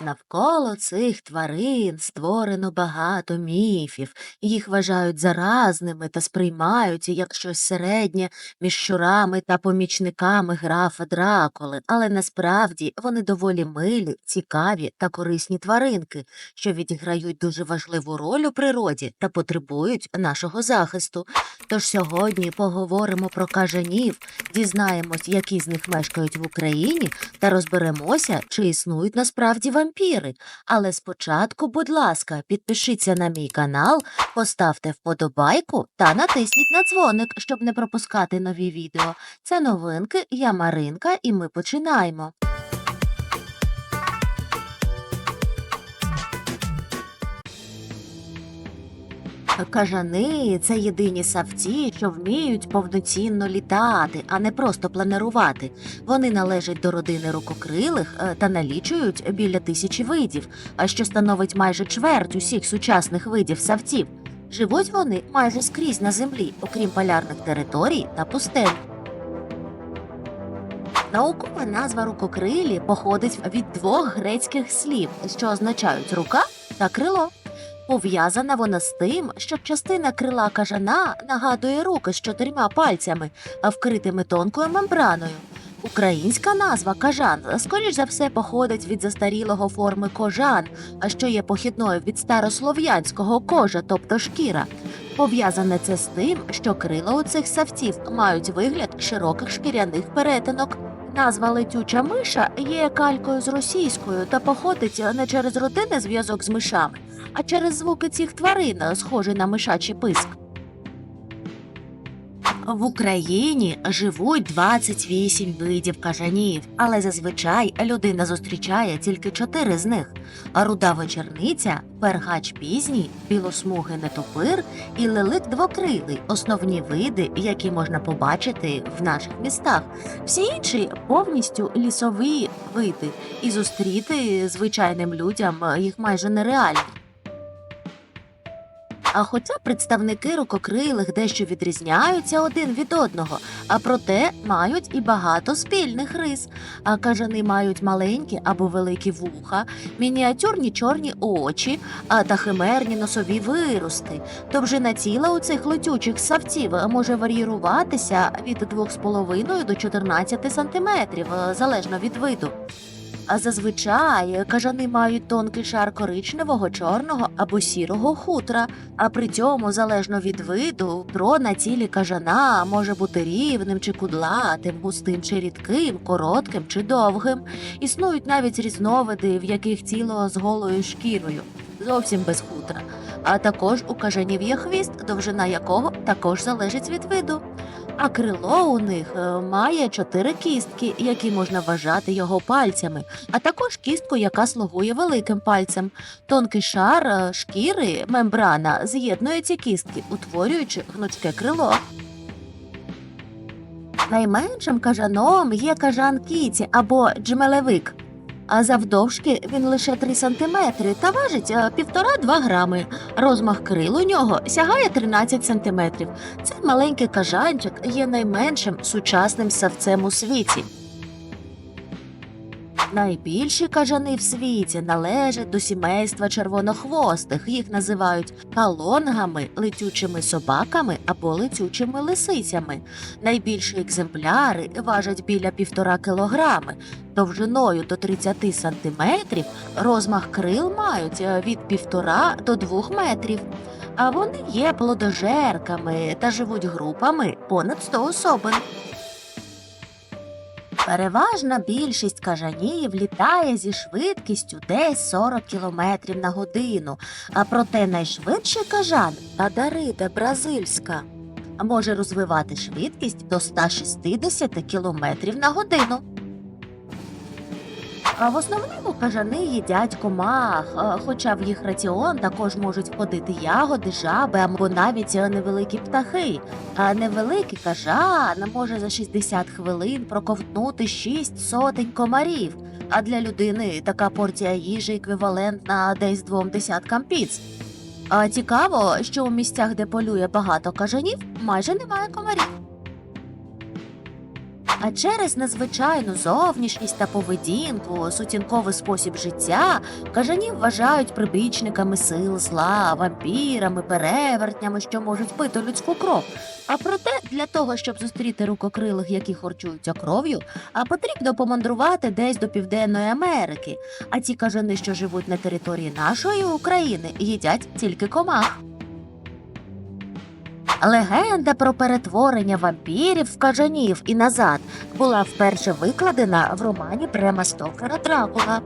Навколо цих тварин створено багато міфів. Їх вважають заразними та сприймають як щось середнє між щурами та помічниками графа Дракули, але насправді вони доволі милі, цікаві та корисні тваринки, що відіграють дуже важливу роль у природі та потребують нашого захисту. Тож сьогодні поговоримо про кажанів, дізнаємось, які з них мешкають в Україні, та розберемося, чи існують насправді вампіри. Але спочатку, будь ласка, підпишіться на мій канал, поставте вподобайку та натисніть на дзвоник, щоб не пропускати нові відео. Це новинки, я Маринка, і ми починаємо. Кажани це єдині савці, що вміють повноцінно літати, а не просто планирувати. Вони належать до родини рукокрилих е, та налічують біля тисячі видів, а що становить майже чверть усіх сучасних видів савців. Живуть вони майже скрізь на землі, окрім полярних територій та пустель. Наукова назва рукокрилі походить від двох грецьких слів, що означають рука та крило. Пов'язана вона з тим, що частина крила кажана нагадує руки з чотирма пальцями, а вкритими тонкою мембраною. Українська назва кажан, скоріш за все, походить від застарілого форми кожан, а що є похідною від старослов'янського кожа, тобто шкіра. Пов'язане це з тим, що крила у цих савців мають вигляд широких шкіряних перетинок. Назва летюча миша є калькою з російською та походить не через родинний зв'язок з мишами, а через звуки цих тварин, схожі на мишачий писк. В Україні живуть 28 видів кажанів, але зазвичай людина зустрічає тільки чотири з них: руда вечерниця, пергач пізній, білосмугий нетопир і лелик двокрилий основні види, які можна побачити в наших містах. Всі інші повністю лісові види, і зустріти звичайним людям їх майже нереально. А хоча представники рукокрилих дещо відрізняються один від одного, а проте мають і багато спільних рис. А кажани мають маленькі або великі вуха, мініатюрні чорні очі, а та химерні носові вирости. Довжина тіла у цих летючих савців може варіюватися від 2,5 до 14 сантиметрів, залежно від виду. А зазвичай кажани мають тонкий шар коричневого, чорного або сірого хутра, а при цьому, залежно від виду, тро на тілі кажана може бути рівним чи кудлатим, густим чи рідким, коротким чи довгим. Існують навіть різновиди, в яких тіло з голою шкірою, зовсім без хутра. А також у кажанів є хвіст, довжина якого також залежить від виду. А крило у них е, має чотири кістки, які можна вважати його пальцями, а також кістку, яка слугує великим пальцем. Тонкий шар е, шкіри, мембрана з'єднує ці кістки, утворюючи гнучке крило. Найменшим кажаном є кажан кіті або джмелевик. А завдовжки він лише 3 сантиметри та важить е, 1,5-2 грами. Розмах крил у нього сягає 13 сантиметрів. Цей маленький кажанчик є найменшим сучасним савцем у світі. Найбільші кажани в світі належать до сімейства червонохвостих. Їх називають калонгами, летючими собаками або летючими лисицями. Найбільші екземпляри важать біля півтора кілограми, довжиною до 30 сантиметрів, розмах крил мають е, від півтора до двох метрів. А вони є плодожерками та живуть групами понад 100 особин. Переважна більшість кажаніїв літає зі швидкістю десь 40 км на годину, а проте найшвидший кажан Адарида бразильська може розвивати швидкість до 160 км на годину. А в основному кажани їдять комах, хоча в їх раціон також можуть входити ягоди, жаби або навіть е, невеликі птахи. А невеликий кажан може за 60 хвилин проковтнути 6 сотень комарів. А для людини така порція їжі еквівалентна десь двом десяткам піц. А цікаво, що у місцях, де полює багато кажанів, майже немає комарів. А через незвичайну зовнішність та поведінку, сутінковий спосіб життя, кажанів вважають прибічниками сил зла, вампірами, перевертнями, що можуть пити людську кров. А проте для того, щоб зустріти рукокрилих, які харчуються кров'ю, а потрібно помандрувати десь до Південної Америки. А ті кажани, що живуть на території нашої України, їдять тільки комах. Легенда про перетворення вампірів в кажанів і назад була вперше викладена в романі Брема Стокера Дракула.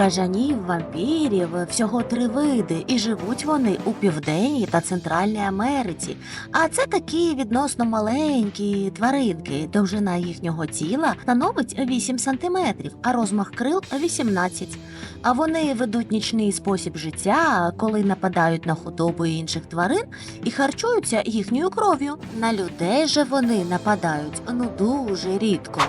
Кажанів, вампірів всього три види, і живуть вони у Південній та Центральній Америці. А це такі відносно маленькі тваринки. Довжина їхнього тіла становить 8 сантиметрів, а розмах крил 18. А вони ведуть нічний спосіб життя, коли нападають на худобу інших тварин і харчуються їхньою кров'ю. На людей же вони нападають ну дуже рідко.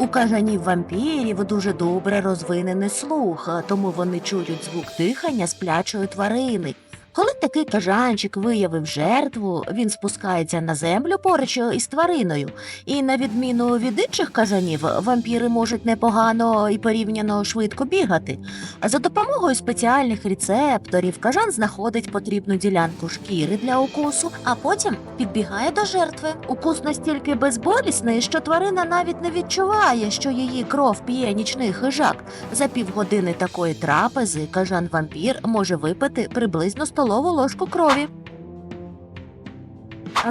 У кажанів вампірів дуже добре розвинений слух, тому вони чують звук дихання сплячої тварини. Коли такий кажанчик виявив жертву, він спускається на землю поруч із твариною. І на відміну від інших кажанів, вампіри можуть непогано і порівняно швидко бігати. За допомогою спеціальних рецепторів кажан знаходить потрібну ділянку шкіри для укусу, а потім підбігає до жертви. Укус настільки безболісний, що тварина навіть не відчуває, що її кров п'є нічний хижак. За півгодини такої трапези кажан вампір може випити приблизно столову ложку крові.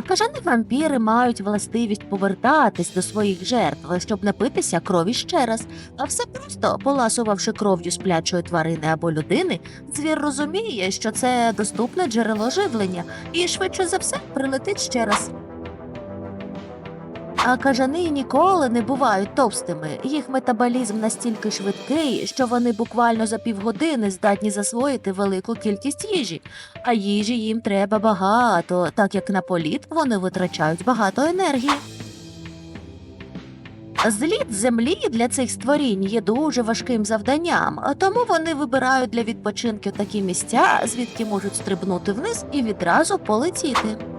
Кажани вампіри мають властивість повертатись до своїх жертв, щоб напитися крові ще раз. А все просто поласувавши кров'ю сплячої тварини або людини, звір розуміє, що це доступне джерело живлення, і швидше за все прилетить ще раз. А кажани ніколи не бувають товстими. Їх метаболізм настільки швидкий, що вони буквально за півгодини здатні засвоїти велику кількість їжі. А їжі їм треба багато, так як на політ вони витрачають багато енергії. Зліт землі для цих створінь є дуже важким завданням, тому вони вибирають для відпочинку такі місця, звідки можуть стрибнути вниз і відразу полетіти.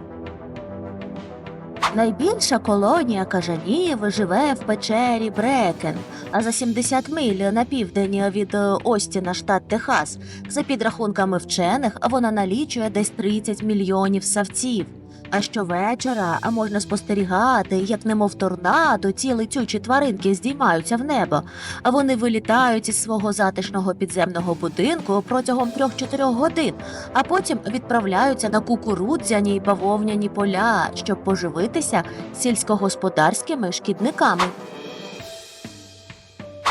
Найбільша колонія кажанів живе в печері Брекен, а за 70 миль на південь від е, Остіна, штат Техас. За підрахунками вчених, вона налічує десь 30 мільйонів савців. А щовечора а можна спостерігати, як немов торнадо, ці летючі тваринки здіймаються в небо. А вони вилітають із свого затишного підземного будинку протягом 3-4 годин, а потім відправляються на кукурудзяні й бавовняні поля, щоб поживитися сільськогосподарськими шкідниками.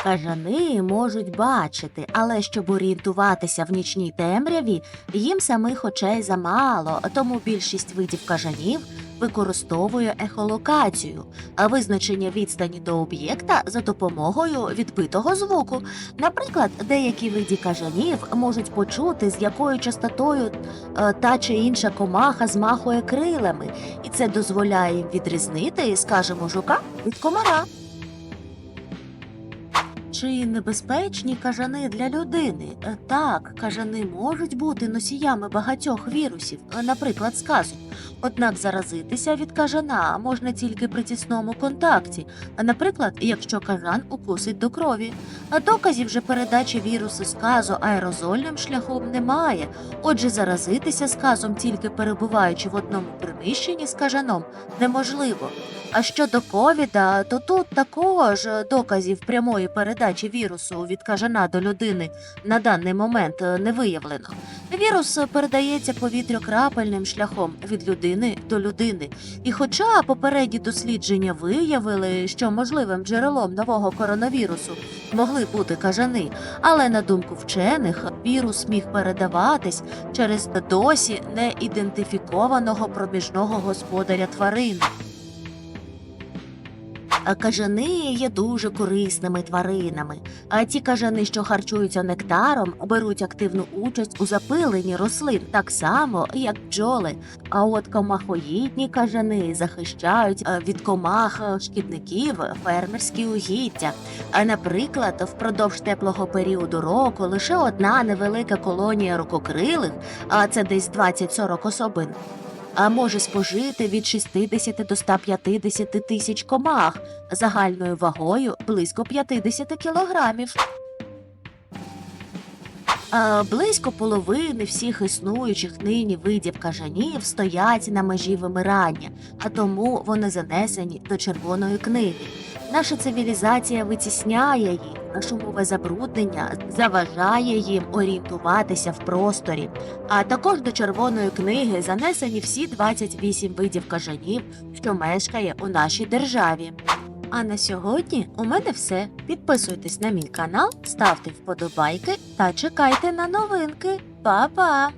Кажани можуть бачити, але щоб орієнтуватися в нічній темряві, їм самих очей замало, тому більшість видів кажанів використовує ехолокацію, а визначення відстані до об'єкта за допомогою відбитого звуку. Наприклад, деякі види кажанів можуть почути, з якою частотою е, та чи інша комаха змахує крилами, і це дозволяє їм відрізнити, скажімо, жука від комара. Чи небезпечні кажани для людини? Е, Так, кажани можуть бути носіями багатьох вірусів, е, наприклад, сказу. Однак заразитися від кажана можна тільки при тісному контакті, а, наприклад, якщо кажан укусить до крові. А доказів же передачі вірусу сказу аерозольним шляхом немає. Отже, заразитися сказом тільки перебуваючи в одному приміщенні з кажаном неможливо. А щодо ковіда, то тут також доказів прямої передачі вірусу від кажана до людини на даний момент е, не виявлено. Вірус передається повітрякрапельним шляхом від людини до людини. І хоча попередні дослідження виявили, що можливим джерелом нового коронавірусу могли бути кажани, але на думку вчених, вірус міг передаватись через досі не ідентифікованого проміжного господаря тварин. Кажани є дуже корисними тваринами. А ті кажани, що харчуються нектаром, беруть активну участь у запиленні рослин, так само, як бджоли. А от комахоїдні кажани захищають е, від комах е, шкідників фермерські угіддя. А наприклад, впродовж теплого періоду року лише одна невелика колонія рукокрилих, а це десь 20-40 особин. А може спожити від 60 до 150 тисяч комах загальною вагою близько 50 кілограмів. А близько половини всіх існуючих нині видів кажанів стоять на межі вимирання, а тому вони занесені до червоної книги. Наша цивілізація витісняє їх, а шумове забруднення заважає їм орієнтуватися в просторі. А також до червоної книги занесені всі 28 видів кажанів, що мешкає у нашій державі. А на сьогодні у мене все. Підписуйтесь на мій канал, ставте вподобайки та чекайте на новинки. Па-па!